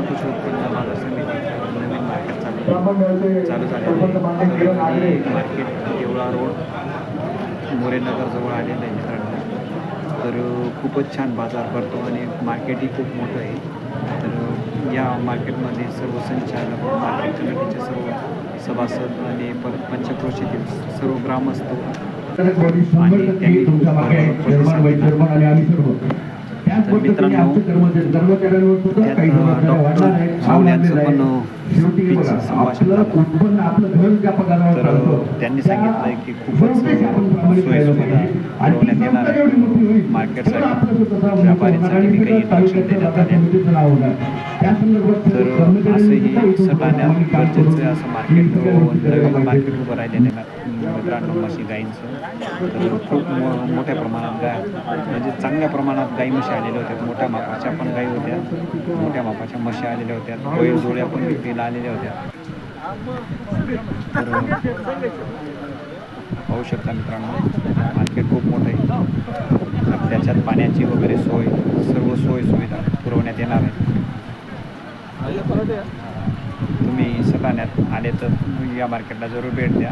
कृषी उत्पन्न बाजार समितीचं नवीन मार्केट चालू चालू झालेलं आहे. तर हे मार्केट देवळा रोड मोरेनगरजवळ आलेलं आहे मित्रांनो. तर खूपच छान बाजार भरतो आणि मार्केटही खूप मोठं आहे. तर या मार्केटमध्ये सर्व संचालक मार्केट कमिटीचे सर्व सभासद आणि परत पंचक्रोशीतील सर्व ग्रामस्थ आणि त्यांनी तुमच्या मित्रांनो, आमच्या डॉक्टर यांचं आहे. पण स्पीच संभाषण तर त्यांनी सांगितलंय की खूपच शेवटी सोयीसुविधा पुरवण्यात येणार आहे मार्केटसाठी व्यापारीसाठी काही लक्ष देण्यात आले तर असंही इथून गरजेचं असं मार्केट नवीन मार्केट उभं राहिलेलं आहे मित्रांनो म्हशी गाईंचं. तर खूप मोठ्या प्रमाणात गाय म्हणजे चांगल्या प्रमाणात गाई म्हशी आलेल्या होत्या. मोठ्या मापाच्या पण गाई होत्या. मोठ्या मापाच्या म्हशी आलेल्या होत्या. बैल जोड्या पण विक्रीला आलेल्या होत्या. तर पाहू शकता मित्रांनो मार्केट खूप मोठं आहे. त्याच्यात पाण्याची वगैरे सोय सर्व सोय सुविधा पुरवण्यात येणार आहे. तुम्ही सटाण्यात आले तर या मार्केटला जरूर भेट द्या.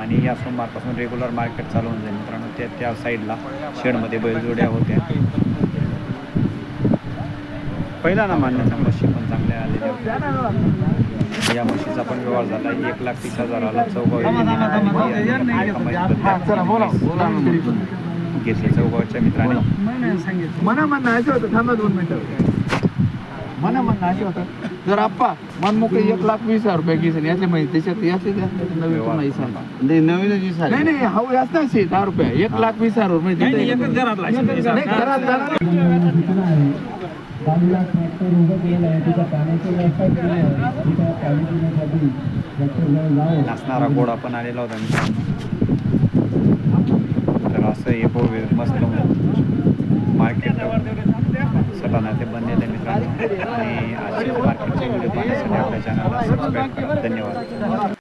आणि या सोमवारपासून रेग्युलर मार्केट चालू होऊन जाईल मित्रांनो. त्या त्या साईडला शेडमध्ये बैलजोड्या होत्या. पहिला ना मान्याच्या म्हशी पण चांगल्या आलेल्या होत्या या म्हशीचा पण व्यवहार झाला. एक लाख तीस हजाराला चौगाव घेतले चौगावच्या मित्राने. मना म्हणणं असं होतं. थांबा दोन मिनिटं. मना म्हणणं असं होतं. जर आप्पा मनमुखे एक लाख वीस हजार रुपये घेसन यातले माहिती त्याच्यात यातले जास्त नवीन व्यवहार. पुन्हा हिसाब. नाही नाही हा जास्त असे दहा रुपये. एक लाख वीस हजार रुपये नाही घरात जाणार. बाजूला ट्रॅक्टर उभं केलेलं आहे तिथं पाण्याची व्यवस्था केली आहे तिथं पाणी पिण्यासाठी ट्रॅक्टर जवळ जावं नाचणारा घोडा पण आलेला होता मित्रांनो तर असं हे भव्य मस्त मार्केट सटाणा ते बनलेलं मित्रांनो आणि असे मार्केटचे व्हिडिओ पाहण्यासाठी आपल्या चॅनलला सबस्क्राईब करा धन्यवाद.